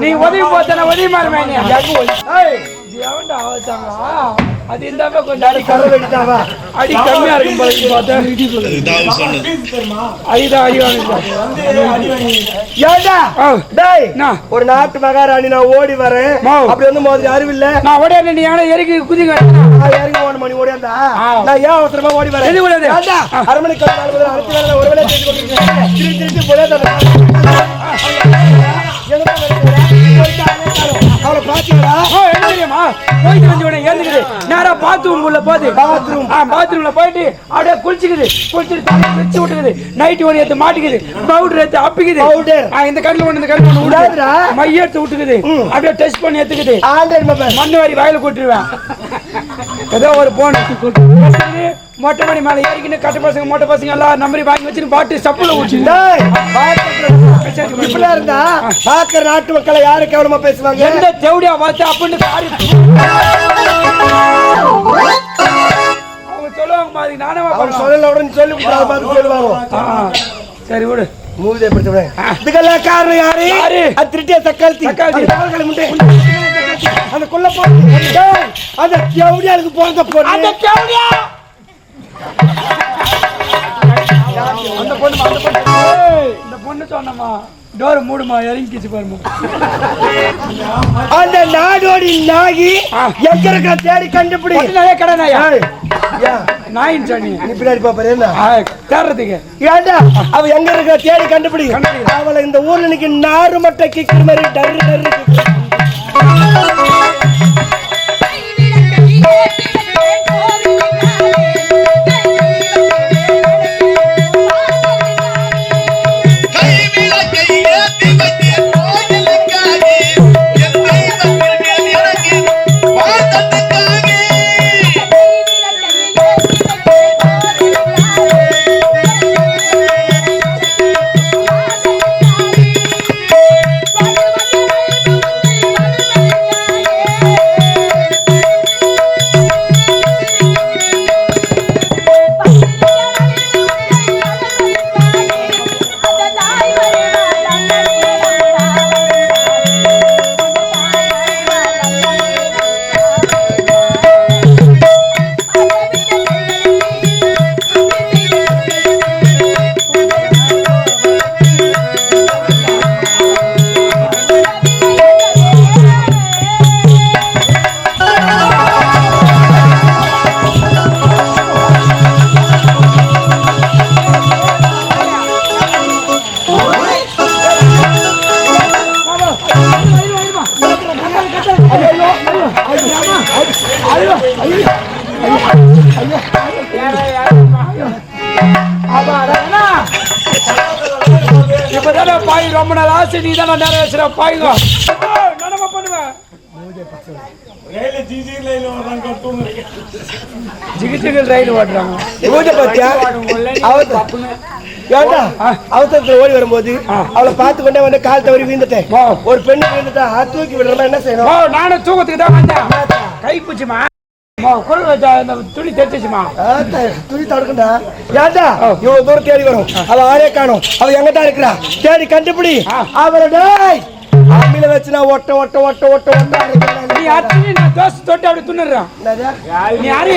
நீ உதவி போத்தன உதவி மாறுமே எவன்டா அவத்தாங்க அது இந்தாம கொஞ்சம் அடி அடி கம்மியா இருக்கும் பார்த்தா. ஐதான் அடி வாங்கிட்டு ஏண்டா? ஆ. டேய் என்ன? ஒரு நாட்டு மகாராணி நான் ஓடி வரேன். அப்படி வந்து மோதி அறிவில்ல நான் உடனே நீ ஏன்னா எரிக்கு குதிங்க நான் இறங்கி ஓட மணி ஓடியாந்தா ஆ. நான் ஏன் அவசரமா ஓடி வரேன்? எது ஓடாது? ஏண்டா? அரமணி கால் நாலு முதல்ல அடுத்த வேலை ஒரு கொண்டிருக்கேன் திருப்பி போலே அவளை பாத்தீங்களா என்ன தெரியுமா? போயிட்டு வந்து உடனே ஏந்துக்குது. நேரா பாத்ரூம் உள்ள போகுது. ஆ பாத்ரூம்ல போயிட்டு அப்படியே குளிச்சுக்குது குளிச்சுட்டு வச்சு விட்டுக்குது நைட் ஒரு எடுத்து மாட்டிக்குது பவுடர் எடுத்து அப்பிக்குது இந்த கண்ணில் ஒன்று இந்த கண்ணில் ஒன்று மைய எடுத்து விட்டுக்குது அப்படியே டெஸ்ட் பண்ணி எடுத்துக்குது மண்ணு வாரி வாயில கூட்டுருவேன் ஏதோ ஒரு போன் மொட்டை மணி மேல ஏறிக்கின்னு கட்ட பசங்க மொட்டை பசங்க எல்லாம் நம்பரி வாங்கி வச்சுன்னு பாட்டு சப்புல இப்படிலாம் இருந்தா பாக்குற நாட்டு மக்களை யாரு கேவலமா பேசுவாங்க எந்த தேவடியா பார்த்து அப்படின்னு சொல்லி பார்த்து சொல்லுவாங்க சரி விடு. மூவிதை படுத்த விட இதுக்கெல்லாம் காரணம் யாரு? யாரு? அது திருட்டிய தக்காளி தக்காளி. அந்த கொல்ல போ டேய், அந்த எவடியாளுக்கு பிறந்த பொண்ணு அந்த தேவடியா அந்த பொண்ணு அந்த பொண்ணு இந்த பொண்ணு சொன்னமா டோர் மூடுமா இறங்கிச்சு பாருமா. அந்த நாடோடி நாகி. எங்க இருக்க தேடி கண்டுபிடி. நிறைய கடை நாயா? நாயின் சொன்னி நீ பின்னாடி பாப்பாரு தேடுறதுக்கு. ஏண்டா? அவ எங்க இருக்க தேடி கண்டுபிடி. கண்டுபிடி. அவளை இந்த ஊர்ல இன்னைக்கு நாறு மட்டை கிக்கிற மாதிரி டர்ரு டர்ரு ஆசை நீ தானே வச்சுற பாய்ங்க நடம பண்ணுவேன் அவசரத்துல ஓடி வரும்போது அவளை பார்த்து கொண்டே வந்து கால் தவறி வீழ்ந்துட்டேன். ஒரு பெண்ணு வீழ்ந்துட்டா தூக்கி விடுறமா என்ன ஓ செய்யணும் நானும் தூக்கத்துக்கு தான் வந்தேன். கை துணி ஆத்தா, துணி தடுக்கண்டா. ஏண்டா இவ்வளவு தூரம் தேடி வரும். அவ ஆளே காணும். அவ எங்கதான் இருக்கிறா? தேடி கண்டுபிடி. டேய். அம்மில வச்சு நான் ஒட்ட ஒட்ட ஒட்ட ஒட்ட ஒட்ட நீ அத்தனை நான் தோசை தொட்டு அப்படி துண்ணுறான் நீ யாரு?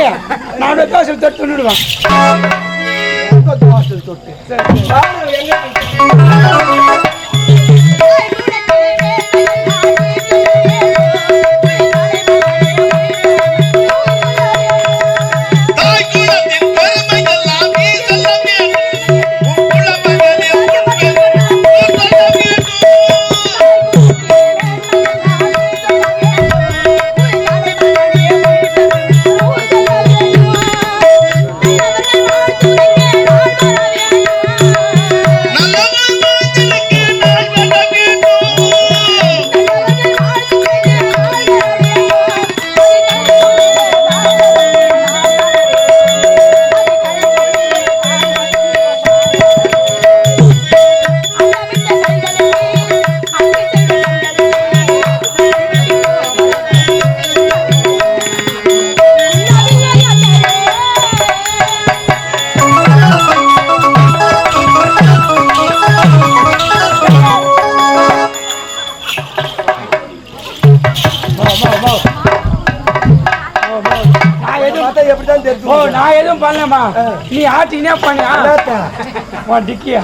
நான் தோசை தொட்டு துண்ணுடுவேன் தொட்டு? நல்லவன் எதுவும் பண்ணலமா நீ ஆட்டினே பண்ணியா? உன் டிக்கியா.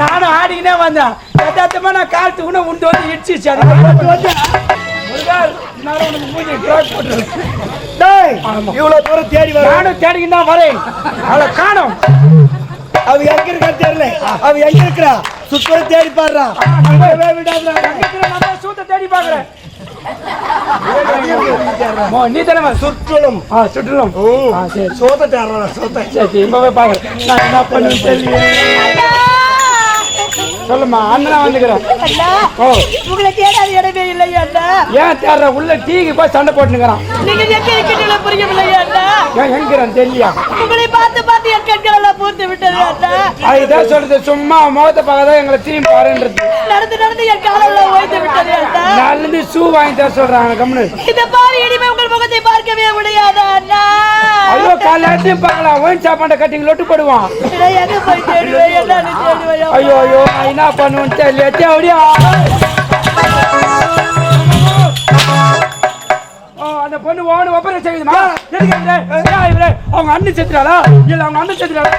நானும் ஆடிக்கினே வந்தேன். யதார்த்தமா நான் காலத்து கூட உண்டு வந்து இடிச்சிச்சு அது. இவ்வளவு தூரம் தேடி வர. நானும் தேடிக்கிட்டு தான் வரேன். அவளை காணோம். அவ எங்க இருக்கா தெரியல. அவ எங்க இருக்கிறா? சுத்தம் தேடி பாடுறா. சூத்த தேடி பாக்குறேன். நீ தானே சுற்றுலும் ஆ சரி சோத்த தேடுறா சோத்த சரி இப்பவே பாக்குறேன் நான் என்ன பண்ணுவேன் தெரியல சொல்லுமா அண்ணா ஓ. உங்களை தேடாத இடமே இல்லை அண்ணா. ஏன் தேடுற? உள்ள டீக்கு போய் சண்டை போட்டுக்கிறான் நீங்க எங்க இருக்கீங்களோ புரியவில்லை அண்ணா. ஏன் எங்கிறான் தெரியலையா? உங்களை பார்த்து பார்த்து என் கண்கள் எல்லாம் பூத்து விட்டது அதுதான் சொல்றது. சும்மா முகத்தை பார்க்கதான் எங்களை திரும்பி பாருன்றது. நடந்து நடந்து என் காலெல்லாம் ஓய்ந்து விட்டது நாலுந்து ஷூ வாங்கி தர சொல்றாங்க கம்னு இந்த பாவி இனிமே உங்கள் முகத்தை பார்க்கவே முடியாது அண்ணா? ஐயோ காலையும் பார்க்கலாம் ஒயின் சாப்பாண்டை கட்டிங் லொட்டு போடுவான். ஐயோ ஐயோ நான் என்ன பண்ணுவேன் தெரியல. தேவடியா அந்த பொண்ணு ஓடு ஒப்பரை செய்யுதுமா? அவங்க அண்ணன் செத்துறாளா இல்ல அவங்க அண்ணன் செத்துறாளா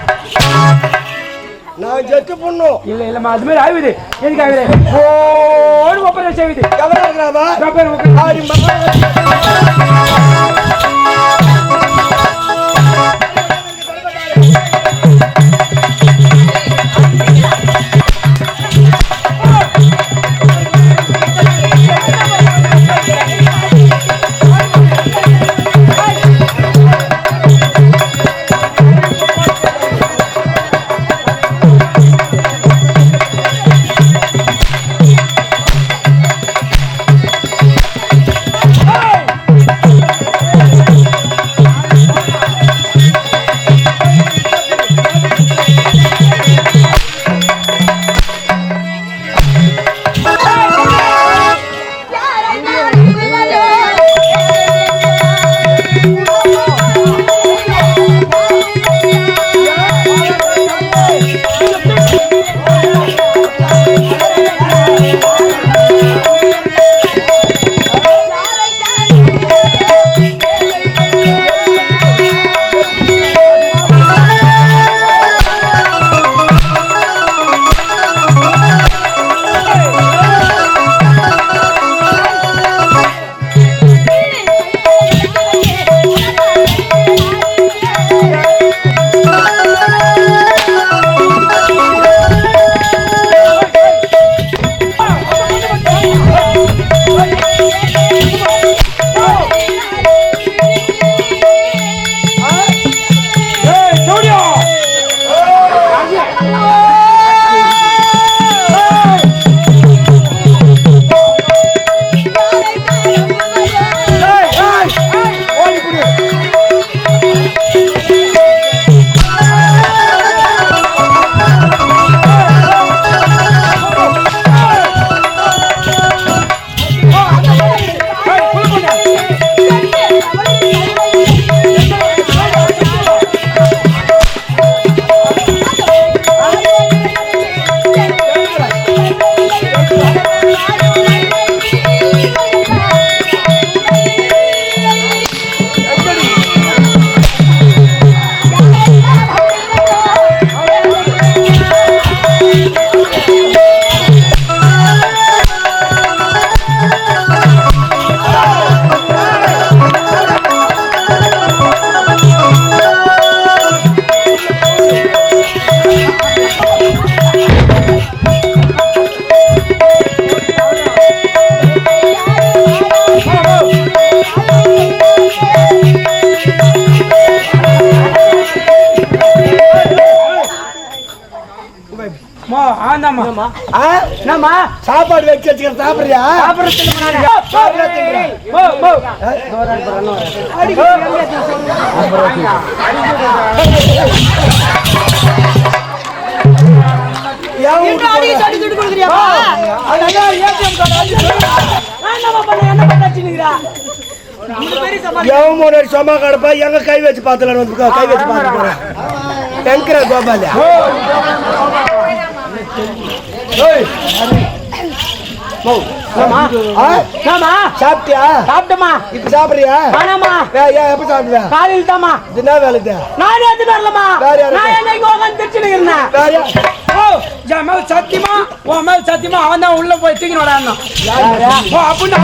நான் செத்து பொண்ணும் இல்ல இல்லம்மா அது மாதிரி ஆகுது எதுக்கு ஓடு ஒப்பரை செய்யுது. எவரா இருக்கிறாவா? ஒப்பரை. வச்சுக்கிறா இந்த பெரிய சமாளி எவன் முன்னாடி சும்மா கிடப்பா? எங்க கை வச்சு வந்து கை வச்சு பார்த்து போறேன். எங்கிற கோபாலியா ஓ, ஏய். மோ, ஆமா ஆ? ஆமா சாப்பிட்டியா? சாப்பிட்டமா இப்ப சாப்பிடுறியா? வேணாமா எப்ப சாப்பிடுவேன் காலையில் தாமா என்ன வேலை நான் எடுத்துட்டு வரலமா? நான் என்னைக்கு உட்காந்து திருச்சிட்டு இருந்தேன். என் மேல சத்தியமா உன் மேல சத்தியமா அவன் தான் உள்ள போய் தூக்கி ஓ அப்படின்னு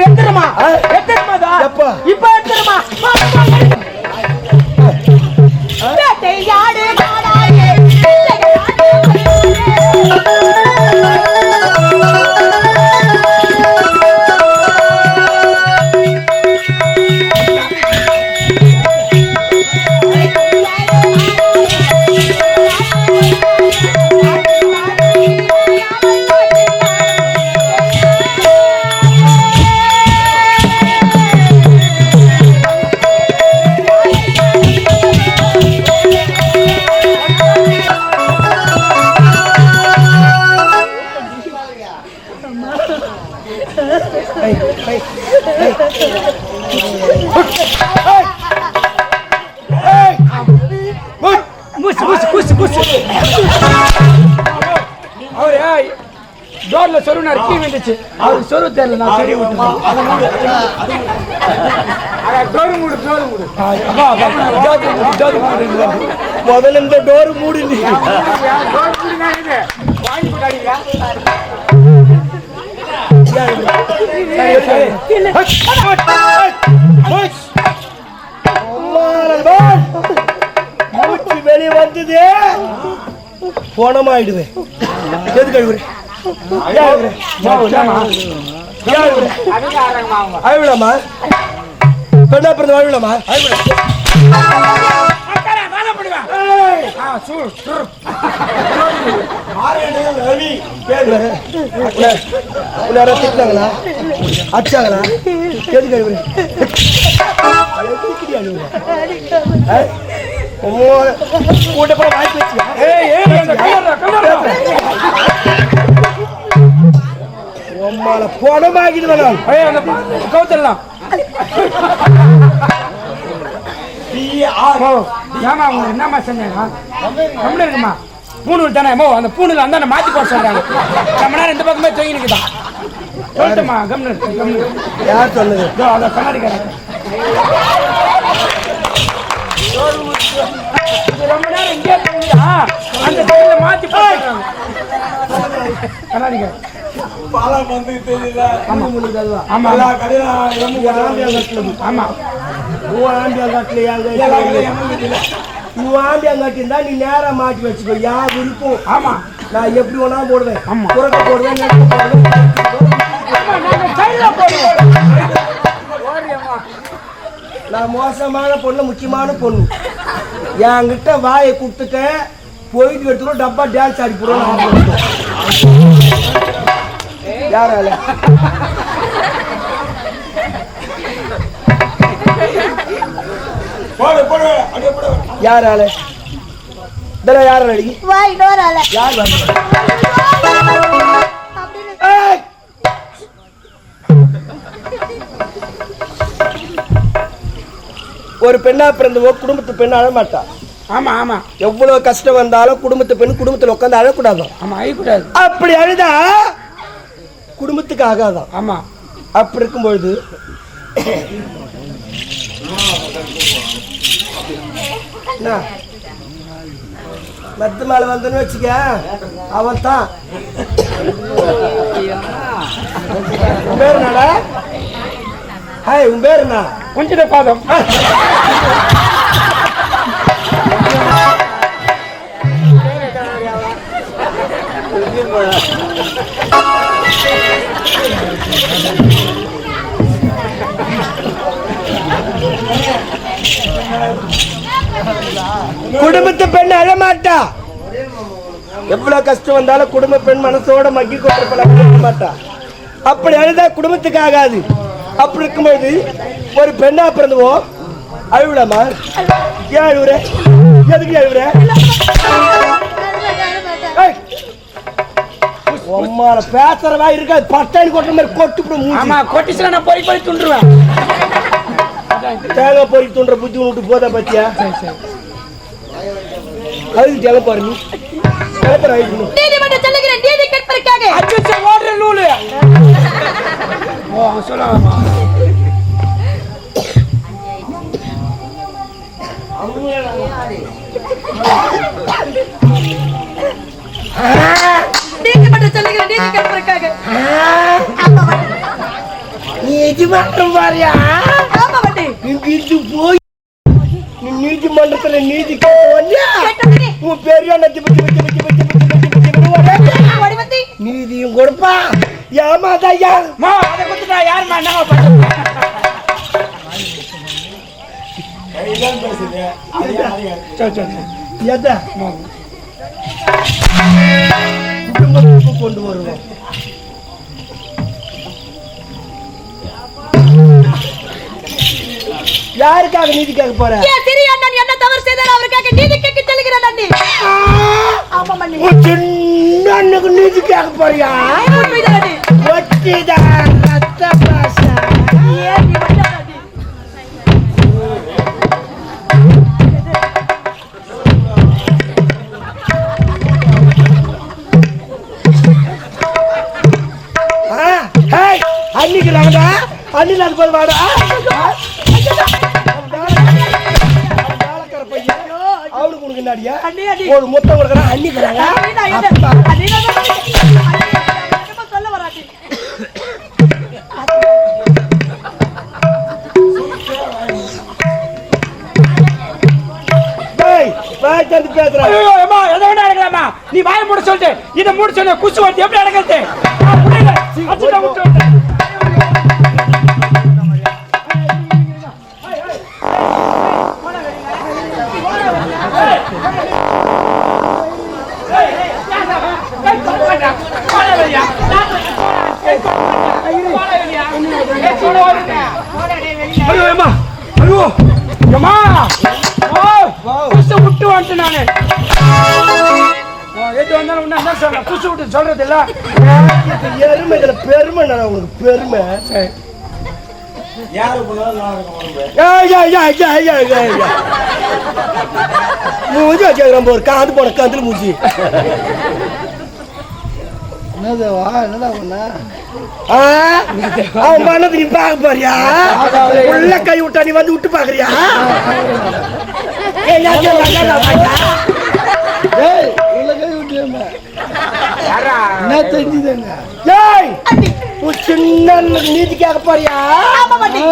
எடுத்துருமா? எடுத்துருமா? இப்ப எடுத்துருமா வேட்டையாடு காடாயே புஷ் புஷ் புஷ் புஷ் அவரு டோர்ல சொருனார் கீ வந்துச்சு அவருக்கு சொரு தெரியல நான் சரி விட்டுறேன் டோர் மூடு டோர் மூடு அப்பா மூடு முதல்ல இந்த டோர் மூடி வாங்கி. மூச்சு வெளியே வந்தது போனமாயிடுவேன் எது கழுவுறேன் அழுவிடாமா பெண்ணா பிறந்த அழுவிடாமா உன்னார திட்டினாங்களா அடிச்சாங்களா எது கூட்ட போய் வாங்கி வச்சியா ஏய் ஏய் கல்லறா கல்லறா உம்மால போனமாகிடுவேன் நான் ஏய் அந்த கவுத்தரலாம் ஓ ஏமா அவங்க என்னம்மா செஞ்சாங்க? கம்முனு இருக்குமா பூணூல் தானே? மோ அந்த பூணூல் அந்த மாத்தி போட சொல்றாங்க. ரொம்ப நேரம் இந்த பக்கமே தொங்கி நிக்குதா சொல்லிட்டுமா கம்னு கம்னு யார் ரொம்ப நேரம் இங்கே தொங்குதா அந்த சைடுல மாத்தி போட்டுறாங்க கண்ணாடிக்காரன் ஆமா. ஆமா. ஆண்டியாங்காட்டிருந்தா நீ நேரா மாட்டி வச்சுக்கோ யார் விருப்பம் ஆமா நான் எப்படி வேணா போடுவேன். புறக்க போடுவேன் நான் மோசமான பொண்ணு முக்கியமான பொண்ணு என்கிட்ட வாயை கொடுத்துட்டேன் போயிட்டு எடுத்துரும் டப்பா டான்ஸ் ஆடி போடுவோம் யாரால யாரால? இதெல்லாம் யாரால அடி? ஆள? யார்! ஒரு பெண்ணா பிறந்தவோ குடும்பத்து பெண் அழமாட்டா ஆமா ஆமா. எவ்வளவு கஷ்டம் வந்தாலும் குடும்பத்து பெண் குடும்பத்துல உட்காந்து அழக்கூடாது? ஆமா அழிக்கூடாது அப்படி அழுதா? குடும்பத்துக்கு ஆகாதான் ஆமா. அப்படி இருக்கும்பொழுது மெத்த மேல வந்தன்னு வச்சுக்க அவன் தான் உன் பேர் என்னடா? ஹாய் உன் பேர் என்ன? குஞ்சித பாதம். குடும்பத்து பெண் அழமாட்டா? எவ்வளவு கஷ்டம் வந்தாலும் குடும்ப பெண் மனசோட மக்கி கொண்டு மாட்டா அப்படி அழுதா குடும்பத்துக்கு ஆகாது. அப்படி இருக்கும்போது ஒரு பெண்ணா பிறந்துவோம் அழுவிடாமா ஏன் அழுவுற? எதுக்கு அழுவுற? உம்மால பேசுறவா இருக்காது பட்டாணி கொட்டுற மாதிரி கொட்டு ஆமா கொட்டிச்சுனா நான் பொறி பொறி துண்டுருவேன் தேங்காய் பொறி தூண்டுற புத்தி விட்டு போதா பத்தியா? அதுக்கு கிளப்பாரு நீ. கிளப்பாரு நீதிமன்றம் செல்லுகிறேன் நீதி கேட்பதற்காக. அச்சோ ஓடுற நூலு. ஓ சொல்லாமா நீதிமன்றம் செல்லுகிறேன் நீதி கேட்பதற்காக. ஆமா வண்டி நீ எஜமானம் பாரியா? ஆமா வண்டி இங்க இருந்து போய் நீ நீதிமன்றத்துல நீதி உன் பெரிய நீதியும் கொடுப்பா ஏமாதையா அதை கொடுத்துட்டா யாருமா எத குடும்பத்துக்கு கொண்டு வருவோம் யாருக்காக நீதி கேட்க போற? ஏன் சிறிய அண்ணன் என்ன தவறு செய்தார்? அவருக்காக நீதி கேட்க செல்லுகிறேன் அண்ணி. ஆமா மண்ணி உன் சின்ன அண்ணுக்கு நீதி கேட்க போறியா? ஒட்டிதான் ரத்த பாசா ஏன் நீ அடக்கலாமா நீ வாயை மூட சொல்லிட்டு. இதை மூட சொன்ன குசு வந்து எப்படி அடக்கிறது சொல்ல குசு விட்டு சொல்றது இல்ல? எருமை இதுல பெருமை நான் உனக்கு? பெருமை? சரி. ஏய், ஏய், ஏய், ஏய், ஏய், ஏய், ஏய். மூஞ்சி வச்சுக்கிறோம் ஒரு காது போன கந்தில் மூஞ்சி. ஆ? அவன் பண்ணது நீ பார்க்க போறியா? உள்ள கை விட்டா நீ வந்து விட்டு பாக்குறியா ஏய், சொல்ல, பாத்தா? ஏய், உன் சின்ன நீதி கேட்க போறியா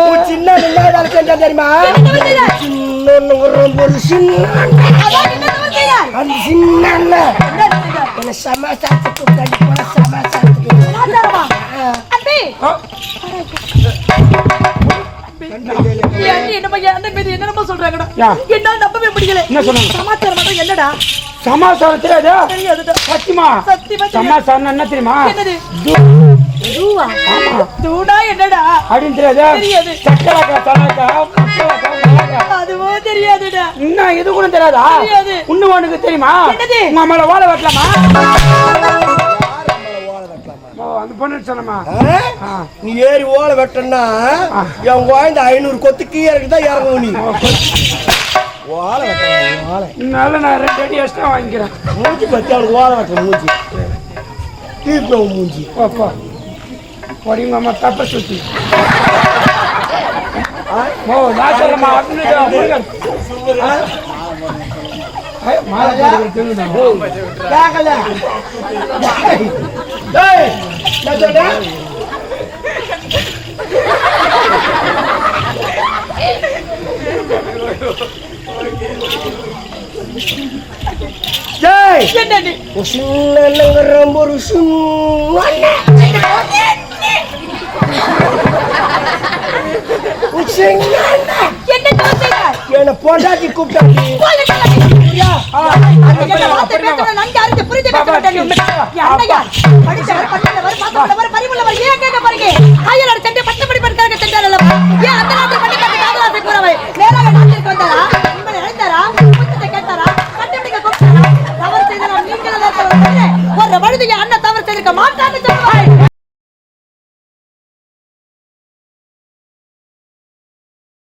உன் சின்ன என்ன வேலை செஞ்சா தெரியுமா? என்ன? சின்ன ஒரு ஒரு சின்ன என்ன? அந்த சின்ன என்ன? என்ன சமாசாரத்துக்கு சமாசாரத்துக்கு. என்னமோ என் அண்ணன் மீது என்னென்னமோ சொல்றாங்கடா. என்னால நம்பவே முடியல. என்ன சொன்னாங்க? சமாச்சாரம் மட்டும் என்னடா? சமாசாரம் தெரியாதா. சத்தியமா என்ன தெரியுமா என்னது? து- தூவா? தூணா என்னடா? அப்படின்னு தெரியாதா. சக்கரக்கா அதுவோ தெரியாதுடா. இன்னும் இது கூட தெரியாதா தெரியாது. இன்னும் உனக்கு தெரியுமா அம்மால வாழ வைக்கலாமா ஓ, அந்த பொண்ணு சொன்னமா? நீ ஏறி ஓலை வெட்டனா என் குழந்தை ஐநூறு கொத்து கீழே இருக்குதான் இறங்கும் நீ. ஓலை வெட்டணும் ஓலை. நல்ல நான் ரெண்டு அடி எக்ஸ்ட்ரா வாங்கிக்கிறேன். மூஞ்சி பத்தி அவனுக்கு ஓலை வெட்டணும் மூஞ்சி. தீர்த்தம் மூஞ்சி. ஓப்பா போடி உங்க அம்மா தப்ப சுத்தி. ஓ நான் சொல்லமா அப்படின்னு அண்ணங்கிற ரொம்ப ஒரு சின்ன அண்ணன். ஒரு சின்ன அண்ணன். என்ன தவறு செய்தார்? என்னை பொண்டாட்டி ஒரு வழுதியை அண்ணன் தவறு செய்திருக்க மாட்டான்னு